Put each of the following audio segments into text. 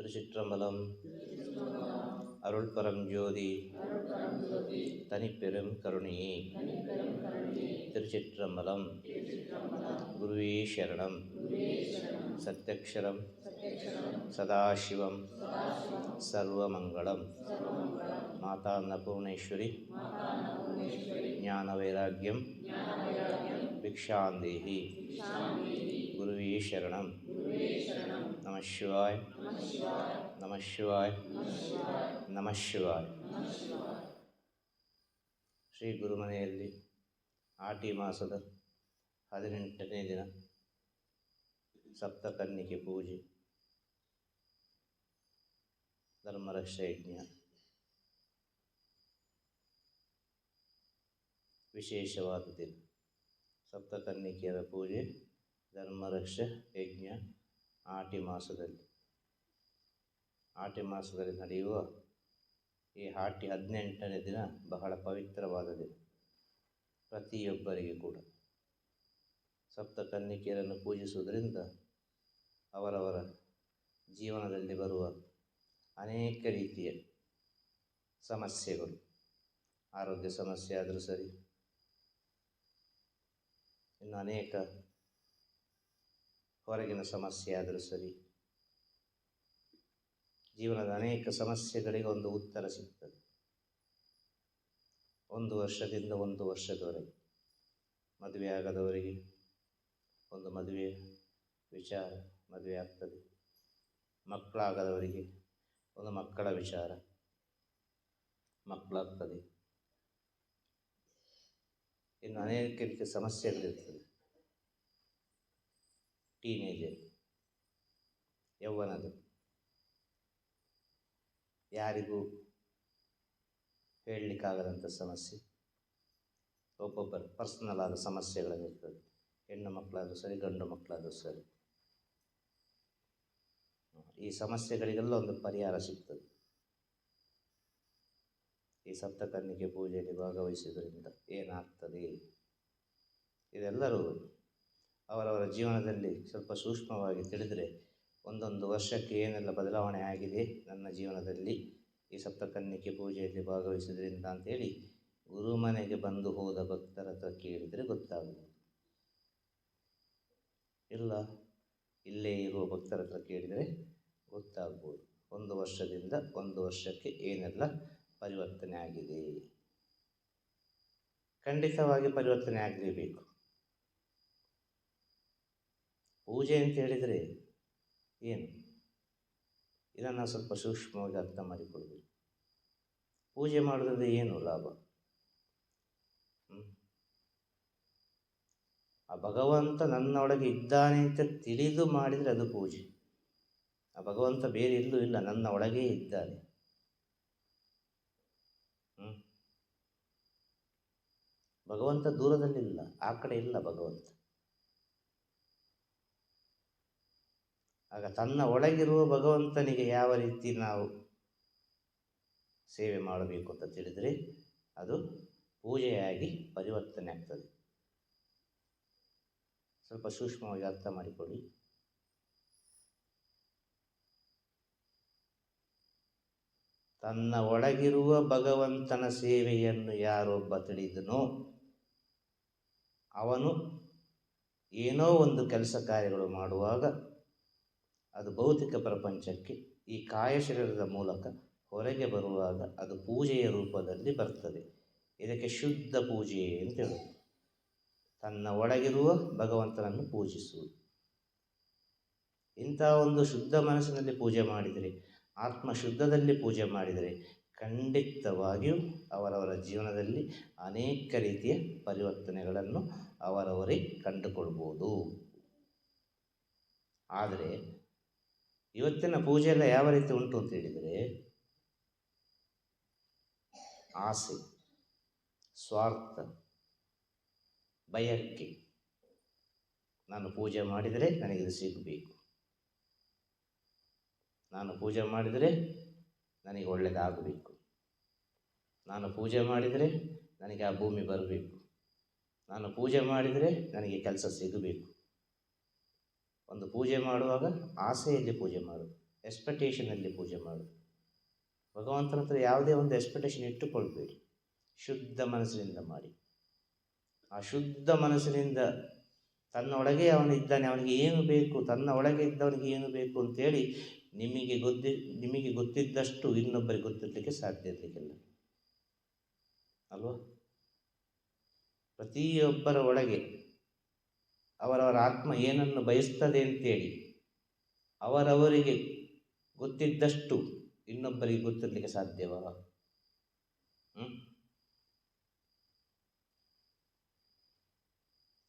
திருச்சிற்றம்பலம். அருள் பரம் ஜோதி. தனிப்பெரும் கருணையே திருச்சிற்றம்பலம். குருவே சரணம். சத்யக்ஷரம். சதாசிவம். சர்வமங்கலம். மாதா நபுவனேஸ்வரி ஞான வைராக்கியம் பிக்ஷாந்தேகி. குருவே சரணம். ನಮಃ ಶಿವಾಯ ನಮಃ ಶಿವಾಯ ನಮಃ ಶಿವಾಯ ಶ್ರೀ ಗುರುಮನೆಯಲ್ಲಿ ಆಟಿ ಮಾಸದ ಹದಿನೆಂಟನೇ ದಿನ ಸಪ್ತಕನ್ನಿಕೆ ಪೂಜೆ ಧರ್ಮರಕ್ಷಯಜ್ಞ ವಿಶೇಷವಾದ ದಿನ ಸಪ್ತಕನ್ನಿಕೆಯರ ಪೂಜೆ ಧರ್ಮರಕ್ಷ ಯಜ್ಞ ಆಟಿ ಮಾಸದಲ್ಲಿ. ಆಟಿ ಮಾಸದಲ್ಲಿ ನಡೆಯುವ ಈ ಆಟಿ ಹದಿನೆಂಟನೇ ದಿನ ಬಹಳ ಪವಿತ್ರವಾದ ದಿನ. ಪ್ರತಿಯೊಬ್ಬರಿಗೆ ಕೂಡ. ಸಪ್ತಕನ್ನಿಕೆಯರನ್ನು ಪೂಜಿಸುವುದರಿಂದ ಅವರವರ ಜೀವನದಲ್ಲಿ ಬರುವ ಅನೇಕ ರೀತಿಯ ಸಮಸ್ಯೆಗಳು. ಆರೋಗ್ಯ ಸಮಸ್ಯೆ ಆದರೂ ಸರಿ. ಇನ್ನು ಅನೇಕ ಹೊರಗಿನ ಸಮಸ್ಯೆ ಆದರೂ ಸರಿ. ಜೀವನದ ಅನೇಕ ಸಮಸ್ಯೆಗಳಿಗೆ ಒಂದು ಉತ್ತರ ಸಿಗ್ತದೆ. ಒಂದು ವರ್ಷದಿಂದ ಒಂದು ವರ್ಷದವರೆಗೆ, ಮದುವೆ ಆಗದವರಿಗೆ ಒಂದು ಮದುವೆ ವಿಚಾರ ಮದುವೆ ಆಗ್ತದೆ. ಮಕ್ಕಳಾಗದವರಿಗೆ ಒಂದು ಮಕ್ಕಳ ವಿಚಾರ ಮಕ್ಕಳಾಗ್ತದೆ. ಇನ್ನು ಅನೇಕ ರೀತಿಯ ಸಮಸ್ಯೆಗಳಿರ್ತದೆ. ಟೀನೇಜರ್. ಯೌವನದ. ಯಾರಿಗೂ ಹೇಳಲಿಕ್ಕಾಗದಂಥ ಸಮಸ್ಯೆ. ಒಬ್ಬೊಬ್ಬರು ಪರ್ಸ್ನಲ್ ಆದ ಸಮಸ್ಯೆಗಳಿರ್ತದೆ ಹೆಣ್ಣು ಮಕ್ಕಳಾದರೂ ಸರಿ, ಗಂಡು ಮಕ್ಕಳಾದರೂ ಸರಿ. ಈ ಸಮಸ್ಯೆಗಳಿಗೆಲ್ಲ ಒಂದು ಪರಿಹಾರ ಸಿಗ್ತದೆ. ಈ ಸಪ್ತಕನ್ನಿಗೆ ಪೂಜೆಯಲ್ಲಿ ಭಾಗವಹಿಸುವುದರಿಂದ ಏನಾಗ್ತದೆ? ಇದೆಲ್ಲರೂ ಅವರವರ ಜೀವನದಲ್ಲಿ ಸ್ವಲ್ಪ ಸೂಕ್ಷ್ಮವಾಗಿ ತಿಳಿದರೆ ಒಂದೊಂದು ವರ್ಷಕ್ಕೆ ಏನೆಲ್ಲ ಬದಲಾವಣೆ ಆಗಿದೆ ನನ್ನ ಜೀವನದಲ್ಲಿ ಈ ಸಪ್ತಕನ್ನಿಕೆ ಪೂಜೆಯಲ್ಲಿ ಭಾಗವಹಿಸುವುದರಿಂದ ಅಂತೇಳಿ ಗುರುಮನೆಗೆ ಬಂದು ಹೋದ ಭಕ್ತರ ಹತ್ರ ಕೇಳಿದರೆ ಗೊತ್ತಾಗುವುದು. ಇಲ್ಲ, ಇಲ್ಲೇ ಇರುವ ಭಕ್ತರ ಹತ್ರ ಕೇಳಿದರೆ ಗೊತ್ತಾಗ್ಬೋದು ಒಂದು ವರ್ಷದಿಂದ ಒಂದು ವರ್ಷಕ್ಕೆ ಏನೆಲ್ಲ ಪರಿವರ್ತನೆ ಆಗಿದೆ? ಖಂಡಿತವಾಗಿ ಪರಿವರ್ತನೆ ಆಗಲೇಬೇಕು. ಪೂಜೆ ಅಂತ ಹೇಳಿದರೆ ಏನು? ಇದನ್ನು ಸ್ವಲ್ಪ ಸೂಕ್ಷ್ಮವಾಗಿ ಅರ್ಥ ಮಾಡಿಕೊಳ್ಬೇಕು ಪೂಜೆ ಮಾಡೋದ್ರಿಂದ ಏನು ಲಾಭ? ಆ ಭಗವಂತ ನನ್ನೊಳಗೆ ಇದ್ದಾನೆ ಅಂತ ತಿಳಿದು ಮಾಡಿದರೆ ಅದು ಪೂಜೆ. ಆ ಭಗವಂತ ಬೇರೆ ಎಲ್ಲೂ ಇಲ್ಲ, ನನ್ನ ಒಳಗೇ ಇದ್ದಾನೆ? ಭಗವಂತ ದೂರದಲ್ಲಿಲ್ಲ, ಆ ಕಡೆ ಇಲ್ಲ ಭಗವಂತ. ಆಗ ತನ್ನ ಒಳಗಿರುವ ಭಗವಂತನಿಗೆ ಯಾವ ರೀತಿ ನಾವು ಸೇವೆ ಮಾಡಬೇಕು ಅಂತ ತಿಳಿದರೆ ಅದು ಪೂಜೆಯಾಗಿ ಪರಿವರ್ತನೆ ಆಗ್ತದೆ. ಸ್ವಲ್ಪ ಸೂಕ್ಷ್ಮವಾಗಿ ಅರ್ಥ ಮಾಡಿಕೊಳ್ಳಿ. ತನ್ನ ಒಳಗಿರುವ ಭಗವಂತನ ಸೇವೆಯನ್ನು ಯಾರೊಬ್ಬ ತಿಳಿದನೋ ಅವನು ಏನೋ ಒಂದು ಕೆಲಸ ಕಾರ್ಯಗಳು ಮಾಡುವಾಗ ಅದು ಭೌತಿಕ ಪ್ರಪಂಚಕ್ಕೆ ಈ ಕಾಯ ಶರೀರದ ಮೂಲಕ ಹೊರಗೆ ಬರುವಾಗ ಅದು ಪೂಜೆಯ ರೂಪದಲ್ಲಿ ಬರ್ತದೆ. ಇದಕ್ಕೆ ಶುದ್ಧ ಪೂಜೆ ಅಂತ ಹೇಳೋದು. ತನ್ನ ಒಳಗಿರುವ ಭಗವಂತನನ್ನು ಪೂಜಿಸುವುದು. ಇಂಥ ಒಂದು ಶುದ್ಧ ಮನಸ್ಸಿನಲ್ಲಿ ಪೂಜೆ ಮಾಡಿದರೆ ಆತ್ಮ ಶುದ್ಧದಲ್ಲಿ ಪೂಜೆ ಮಾಡಿದರೆ ಖಂಡಿತವಾಗಿಯೂ ಅವರವರ ಜೀವನದಲ್ಲಿ ಅನೇಕ ರೀತಿಯ ಪರಿವರ್ತನೆಗಳನ್ನು ಅವರವರೇ ಕಂಡುಕೊಳ್ಬೋದು. ಆದರೆ ಇವತ್ತಿನ ಪೂಜೆ ಎಲ್ಲ ಯಾವ ರೀತಿ ಉಂಟು ಅಂತ ಹೇಳಿದರೆ, ಆಸೆ, ಸ್ವಾರ್ಥ, ಬಯಕೆ. ನಾನು ಪೂಜೆ ಮಾಡಿದರೆ ನನಗಿದು ಸಿಗಬೇಕು. ನಾನು ಪೂಜೆ ಮಾಡಿದರೆ ನನಗೆ ಒಳ್ಳೆಯದಾಗಬೇಕು. ನಾನು ಪೂಜೆ ಮಾಡಿದರೆ ನನಗೆ ಆ ಭೂಮಿ ಬರಬೇಕು. ನಾನು ಪೂಜೆ ಮಾಡಿದರೆ ನನಗೆ ಕೆಲಸ ಸಿಗಬೇಕು. ಒಂದು ಪೂಜೆ ಮಾಡುವಾಗ ಆಸೆಯಲ್ಲಿ ಪೂಜೆ ಮಾಡು ಎಕ್ಸ್ಪೆಕ್ಟೇಷನಲ್ಲಿ ಪೂಜೆ ಮಾಡು. ಭಗವಂತನ ಹತ್ರ ಯಾವುದೇ ಒಂದು ಎಕ್ಸ್ಪೆಕ್ಟೇಷನ್ ಇಟ್ಟುಕೊಳ್ಬೇಡಿ. ಶುದ್ಧ ಮನಸ್ಸಿನಿಂದ ಮಾಡಿ. ಆ ಶುದ್ಧ ಮನಸ್ಸಿನಿಂದ ತನ್ನ ಒಳಗೆ ಅವನು ಇದ್ದಾನೆ, ಅವನಿಗೆ ಏನು ಬೇಕು, ತನ್ನ ಒಳಗೆ ಇದ್ದವನಿಗೆ ಏನು ಬೇಕು ಅಂತೇಳಿ ನಿಮಗೆ ಗೊತ್ತಿ ನಿಮಗೆ ಗೊತ್ತಿದ್ದಷ್ಟು ಇನ್ನೊಬ್ಬರಿಗೆ ಗೊತ್ತಿರಲಿಕ್ಕೆ ಸಾಧ್ಯ ಇರಲಿಕ್ಕಿಲ್ಲ. ಅಲ್ವಾ? ಪ್ರತಿಯೊಬ್ಬರ ಒಳಗೆ ಅವರವರ ಆತ್ಮ ಏನನ್ನು ಬಯಸ್ತದೆ ಅಂತೇಳಿ ಅವರವರಿಗೆ ಗೊತ್ತಿದ್ದಷ್ಟು ಇನ್ನೊಬ್ಬರಿಗೆ ಗೊತ್ತಿರಲಿಕ್ಕೆ ಸಾಧ್ಯವಾ?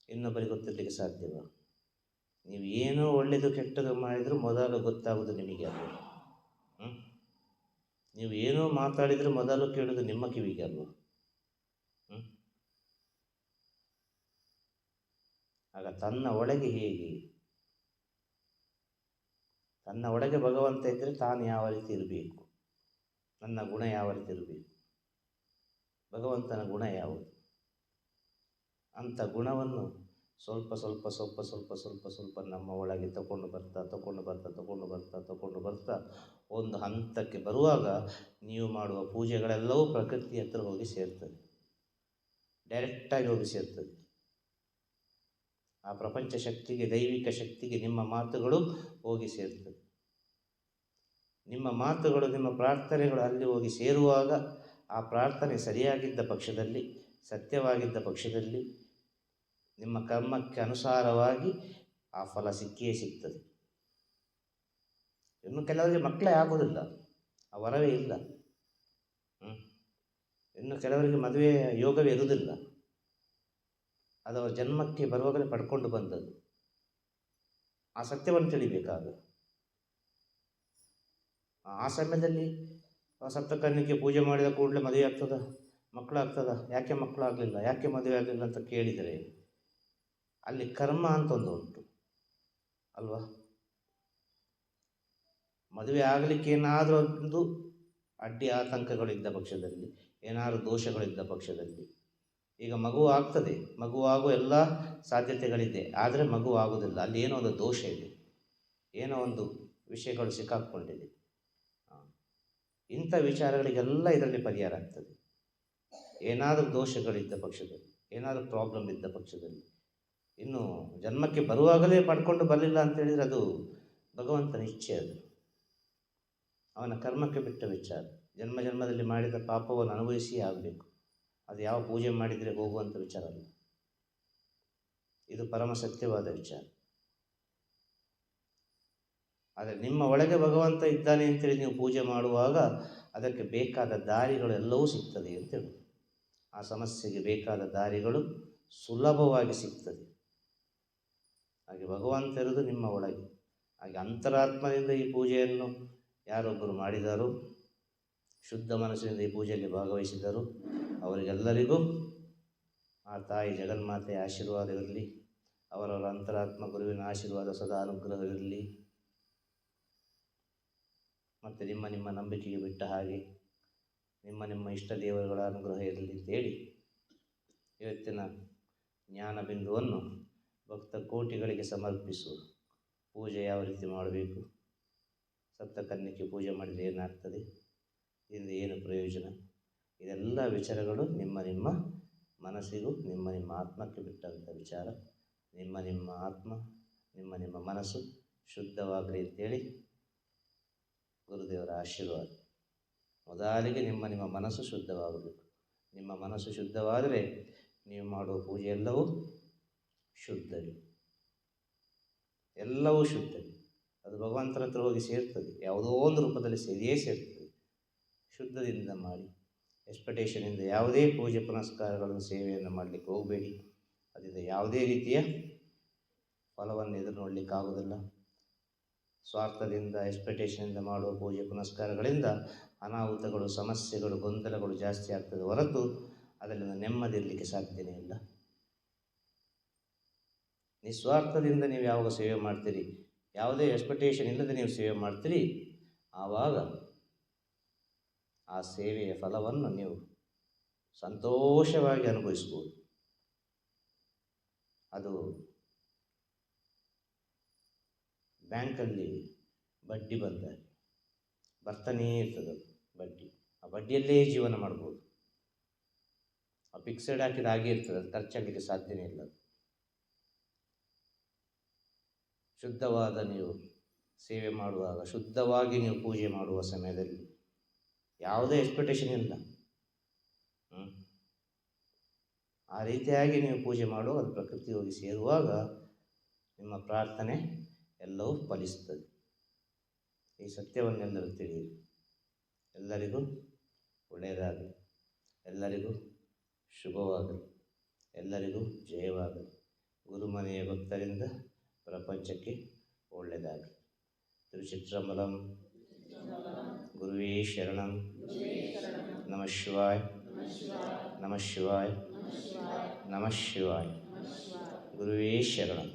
ಇನ್ನೊಬ್ಬರಿಗೆ ಗೊತ್ತಿರಲಿಕ್ಕೆ ಸಾಧ್ಯವಾ ನೀವು ಏನೋ ಒಳ್ಳೆಯದು ಕೆಟ್ಟದು ಮಾಡಿದರೂ ಮೊದಲು ಗೊತ್ತಾಗೋದು ನಿಮಗೆ ಅದು ಹ್ಮ್? ನೀವು ಏನೋ ಮಾತಾಡಿದರೆ ಮೊದಲು ಕೇಳೋದು ನಿಮ್ಮ ಕಿವಿಗೆ ಅಲ್ವ ಆಗ ತನ್ನ ಒಳಗೆ ಹೇಗೆ? ತನ್ನ ಒಳಗೆ ಭಗವಂತ ಇದ್ದರೆ ತಾನು ಯಾವ ರೀತಿ ಇರಬೇಕು? ನನ್ನ ಗುಣ ಯಾವ ರೀತಿ ಇರಬೇಕು? ಭಗವಂತನ ಗುಣ ಯಾವುದು? ಅಂಥ ಗುಣವನ್ನು ಸ್ವಲ್ಪ ಸ್ವಲ್ಪ ಸ್ವಲ್ಪ ಸ್ವಲ್ಪ ಸ್ವಲ್ಪ ಸ್ವಲ್ಪ ನಮ್ಮ ಒಳಗೆ ತಗೊಂಡು ಬರ್ತಾ ತಗೊಂಡು ಬರ್ತಾ ತಗೊಂಡು ಬರ್ತಾ ತಗೊಂಡು ಬರ್ತಾ ಒಂದು ಹಂತಕ್ಕೆ ಬರುವಾಗ ನೀವು ಮಾಡುವ ಪೂಜೆಗಳೆಲ್ಲವೂ ಪ್ರಕೃತಿ ಹತ್ರ ಹೋಗಿ ಸೇರ್ತದೆ. ಡೈರೆಕ್ಟಾಗಿ ಹೋಗಿ ಸೇರ್ತದೆ. ಆ ಪ್ರಪಂಚ ಶಕ್ತಿಗೆ, ದೈವಿಕ ಶಕ್ತಿಗೆ ನಿಮ್ಮ ಮಾತುಗಳು ಹೋಗಿ ಸೇರ್ತದೆ. ನಿಮ್ಮ ಮಾತುಗಳು, ನಿಮ್ಮ ಪ್ರಾರ್ಥನೆಗಳು ಅಲ್ಲಿ ಹೋಗಿ ಸೇರುವಾಗ ಆ ಪ್ರಾರ್ಥನೆ ಸರಿಯಾಗಿದ್ದ ಪಕ್ಷದಲ್ಲಿ, ಸತ್ಯವಾಗಿದ್ದ ಪಕ್ಷದಲ್ಲಿ ನಿಮ್ಮ ಕರ್ಮಕ್ಕೆ ಅನುಸಾರವಾಗಿ ಆ ಫಲ ಸಿಕ್ಕಿಯೇ ಸಿಗ್ತದೆ. ಇನ್ನು ಕೆಲವರಿಗೆ ಮಕ್ಕಳೇ ಆಗೋದಿಲ್ಲ ಆ ವರವೇ ಇಲ್ಲ. ಹ್ಞೂ ಇನ್ನು ಕೆಲವರಿಗೆ ಮದುವೆ ಯೋಗವೇ ಇರುವುದಿಲ್ಲ. ಅದು ಜನ್ಮಕ್ಕೆ ಬರುವಾಗಲೇ ಪಡ್ಕೊಂಡು ಬಂದದ್ದು. ಆ ಸತ್ಯವನ್ನು ತಿಳಿಬೇಕಾಗ ಆ ಸಮಯದಲ್ಲಿ ಸಪ್ತಕನ್ಯಕ್ಕೆ ಪೂಜೆ ಮಾಡಿದ ಕೂಡಲೇ ಮದುವೆ ಆಗ್ತದ? ಮಕ್ಕಳಾಗ್ತದ? ಯಾಕೆ ಮಕ್ಕಳಾಗಲಿಲ್ಲ? ಯಾಕೆ ಮದುವೆ ಆಗಲಿಲ್ಲ ಅಂತ ಕೇಳಿದರೆ ಅಲ್ಲಿ ಕರ್ಮ ಅಂತ ಒಂದು ಉಂಟು ಅಲ್ವಾ? ಮದುವೆ ಆಗಲಿಕ್ಕೆ ಏನಾದರೂ ಒಂದು ಅಡ್ಡಿ ಆತಂಕಗಳಿದ್ದ ಪಕ್ಷದಲ್ಲಿ, ಏನಾದರೂ ದೋಷಗಳಿದ್ದ ಪಕ್ಷದಲ್ಲಿ ಈಗ ಮಗು ಆಗ್ತದೆ. ಮಗು ಆಗುವ ಎಲ್ಲ ಸಾಧ್ಯತೆಗಳಿದೆ. ಆದರೆ ಮಗು ಆಗೋದಿಲ್ಲ. ಅಲ್ಲಿ ಏನೋ ಒಂದು ದೋಷ ಇದೆ. ಏನೋ ಒಂದು ವಿಷಯಗಳು ಸಿಕ್ಕಾಕ್ಕೊಂಡಿದೆ ಇಂಥ ವಿಚಾರಗಳಿಗೆಲ್ಲ ಇದರಲ್ಲಿ ಪರಿಹಾರ ಆಗ್ತದೆ. ಏನಾದರೂ ದೋಷಗಳಿದ್ದ ಪಕ್ಷದಲ್ಲಿ, ಏನಾದರೂ ಪ್ರಾಬ್ಲಮ್ ಇದ್ದ ಪಕ್ಷದಲ್ಲಿ, ಇನ್ನು ಜನ್ಮಕ್ಕೆ ಬರುವಾಗಲೇ ಪಡ್ಕೊಂಡು ಬರಲಿಲ್ಲ ಅಂತ ಹೇಳಿದರೆ ಅದು ಭಗವಂತನ ಇಚ್ಛೆ ಅದು. ಅವನ ಕರ್ಮಕ್ಕೆ ಬಿಟ್ಟ ವಿಚಾರ. ಜನ್ಮ ಜನ್ಮದಲ್ಲಿ ಮಾಡಿದ ಪಾಪವನ್ನು ಅನುಭವಿಸಿಯೇ ಆಗಬೇಕು. ಅದು ಯಾವ ಪೂಜೆ ಮಾಡಿದರೆ ಹೋಗುವಂಥ ವಿಚಾರ ಅಲ್ಲ. ಇದು ಪರಮ ಸತ್ಯವಾದ ವಿಚಾರ. ಆದರೆ ನಿಮ್ಮ ಒಳಗೆ ಭಗವಂತ ಇದ್ದಾನೆ ಅಂತೇಳಿ ನೀವು ಪೂಜೆ ಮಾಡುವಾಗ ಅದಕ್ಕೆ ಬೇಕಾದ ದಾರಿಗಳು ಎಲ್ಲವೂ ಸಿಗ್ತದೆ ಅಂತೇಳಿ ಆ ಸಮಸ್ಯೆಗೆ ಬೇಕಾದ ದಾರಿಗಳು ಸುಲಭವಾಗಿ ಸಿಗ್ತದೆ. ಹಾಗೆ ಭಗವಂತ ಇರೋದು ನಿಮ್ಮ ಒಳಗೆ. ಹಾಗೆ ಅಂತರಾತ್ಮದಿಂದ ಈ ಪೂಜೆಯನ್ನು ಯಾರೊಬ್ಬರು ಮಾಡಿದಾರೋ ಶುದ್ಧ ಮನಸ್ಸಿನಿಂದ ಈ ಪೂಜೆಯಲ್ಲಿ ಭಾಗವಹಿಸಿದರು ಅವರಿಗೆಲ್ಲರಿಗೂ ಆ ತಾಯಿ ಜಗನ್ಮಾತೆಯ ಆಶೀರ್ವಾದವಿರಲಿ, ಅವರವರ ಅಂತರಾತ್ಮ ಗುರುವಿನ ಆಶೀರ್ವಾದ ಸದಾ ಅನುಗ್ರಹವಿರಲಿ. ಮತ್ತು ನಿಮ್ಮ ನಿಮ್ಮ ನಂಬಿಕೆಗೆ ಬಿಟ್ಟ ಹಾಗೆ ನಿಮ್ಮ ನಿಮ್ಮ ಇಷ್ಟ ದೇವರುಗಳ ಅನುಗ್ರಹ ಇರಲಿ ಅಂತೇಳಿ ಇವತ್ತಿನ ಜ್ಞಾನ ಬಿಂದುವನ್ನು ಭಕ್ತ ಕೋಟಿಗಳಿಗೆ ಸಮರ್ಪಿಸುವ ಪೂಜೆ ಯಾವ ರೀತಿ ಮಾಡಬೇಕು? ಸಪ್ತ ಕನ್ಯಕ್ಕೆ ಪೂಜೆ ಮಾಡಿದರೆ ಏನಾಗ್ತದೆ? ಇದರಿಂದ ಏನು ಪ್ರಯೋಜನ? ಇದೆಲ್ಲ ವಿಚಾರಗಳು ನಿಮ್ಮ ನಿಮ್ಮ ಮನಸ್ಸಿಗೂ, ನಿಮ್ಮ ನಿಮ್ಮ ಆತ್ಮಕ್ಕೆ ಬಿಟ್ಟಂಥ ವಿಚಾರ. ನಿಮ್ಮ ನಿಮ್ಮ ಆತ್ಮ, ನಿಮ್ಮ ನಿಮ್ಮ ಮನಸ್ಸು ಶುದ್ಧವಾಗಲಿ ಅಂತೇಳಿ ಗುರುದೇವರ ಆಶೀರ್ವಾದ. ಮೊದಲಿಗೆ ನಿಮ್ಮ ನಿಮ್ಮ ಮನಸ್ಸು ಶುದ್ಧವಾಗಬೇಕು. ನಿಮ್ಮ ಮನಸ್ಸು ಶುದ್ಧವಾದರೆ ನೀವು ಮಾಡುವ ಪೂಜೆ ಎಲ್ಲವೂ ಶುದ್ಧವೇ. ಎಲ್ಲವೂ ಶುದ್ಧವೇ. ಅದು ಭಗವಂತನ ಹತ್ರ ಹೋಗಿ ಸೇರ್ತದೆ. ಯಾವುದೋ ಒಂದು ರೂಪದಲ್ಲಿ ಸೇರಿಯೇ ಸೇರ್ತದೆ. ಶುದ್ಧದಿಂದ ಮಾಡಿ ಎಕ್ಸ್ಪೆಕ್ಟೇಷನಿಂದ ಯಾವುದೇ ಪೂಜೆ ಪುನಸ್ಕಾರಗಳನ್ನು ಸೇವೆಯನ್ನು ಮಾಡಲಿಕ್ಕೆ ಹೋಗಬೇಡಿ. ಅದರಿಂದ ಯಾವುದೇ ರೀತಿಯ ಫಲವನ್ನು ಎದುರು ನೋಡಲಿಕ್ಕಾಗೋದಿಲ್ಲ ಸ್ವಾರ್ಥದಿಂದ ಎಕ್ಸ್ಪೆಕ್ಟೇಷನಿಂದ ಮಾಡುವ ಪೂಜೆ ಪುನಸ್ಕಾರಗಳಿಂದ ಅನಾಹುತಗಳು, ಸಮಸ್ಯೆಗಳು, ಗೊಂದಲಗಳು ಜಾಸ್ತಿ ಆಗ್ತದೆ ಹೊರತು ಅದರಿಂದ ನೆಮ್ಮದಿ ಇರಲಿಕ್ಕೆ ಸಾಧ್ಯನೇ ಇಲ್ಲ. ನಿಸ್ವಾರ್ಥದಿಂದ ನೀವು ಯಾವಾಗ ಸೇವೆ ಮಾಡ್ತೀರಿ, ಯಾವುದೇ ಎಕ್ಸ್ಪೆಕ್ಟೇಷನ್ ಇಲ್ಲದೆ ನೀವು ಸೇವೆ ಮಾಡ್ತೀರಿ, ಆವಾಗ ಆ ಸೇವೆಯ ಫಲವನ್ನು ನೀವು ಸಂತೋಷವಾಗಿ ಅನುಭವಿಸ್ಬೋದು. ಅದು ಬ್ಯಾಂಕಲ್ಲಿ ಬಡ್ಡಿ ಬಂದ ಬರ್ತಾನೇ ಇರ್ತದೆ ಬಡ್ಡಿ. ಆ ಬಡ್ಡಿಯಲ್ಲೇ ಜೀವನ ಮಾಡ್ಬೋದು. ಆ ಫಿಕ್ಸೆಡ್ ಹಾಕಿದ ಹಾಗೆ ಇರ್ತದೆ, ಅದು ಖರ್ಚಾಗಲಿಕ್ಕೆ ಸಾಧ್ಯನೇ ಇಲ್ಲ ಶುದ್ಧವಾದ ನೀವು ಸೇವೆ ಮಾಡುವಾಗ, ಶುದ್ಧವಾಗಿ ನೀವು ಪೂಜೆ ಮಾಡುವ ಸಮಯದಲ್ಲಿ ಯಾವುದೇ ಎಕ್ಸ್ಪೆಕ್ಟೇಷನ್ ಇಲ್ಲ. ಆ ರೀತಿಯಾಗಿ ನೀವು ಪೂಜೆ ಮಾಡುವ ಅದು ಪ್ರಕೃತಿ ಹೋಗಿ ಸೇರುವಾಗ ನಿಮ್ಮ ಪ್ರಾರ್ಥನೆ ಎಲ್ಲವೂ ಫಲಿಸುತ್ತದೆ ಈ ಸತ್ಯವನ್ನೆಲ್ಲರೂ ತಿಳಿಯಿರಿ. ಎಲ್ಲರಿಗೂ ಒಳ್ಳೆಯದಾಗಲಿ. ಎಲ್ಲರಿಗೂ ಶುಭವಾಗಲಿ. ಎಲ್ಲರಿಗೂ ಜಯವಾಗಲಿ. ಗುರುಮನೆಯ ಭಕ್ತರಿಂದ ಪ್ರಪಂಚಕ್ಕೆ ಒಳ್ಳೆಯದಾಗಲಿ. ತಿರುಚಿತ್ರಂಬಲಂ குருவே சரணம் நம சிவாய் நம சிவாய் நம சிவாய் குருவே சரணம்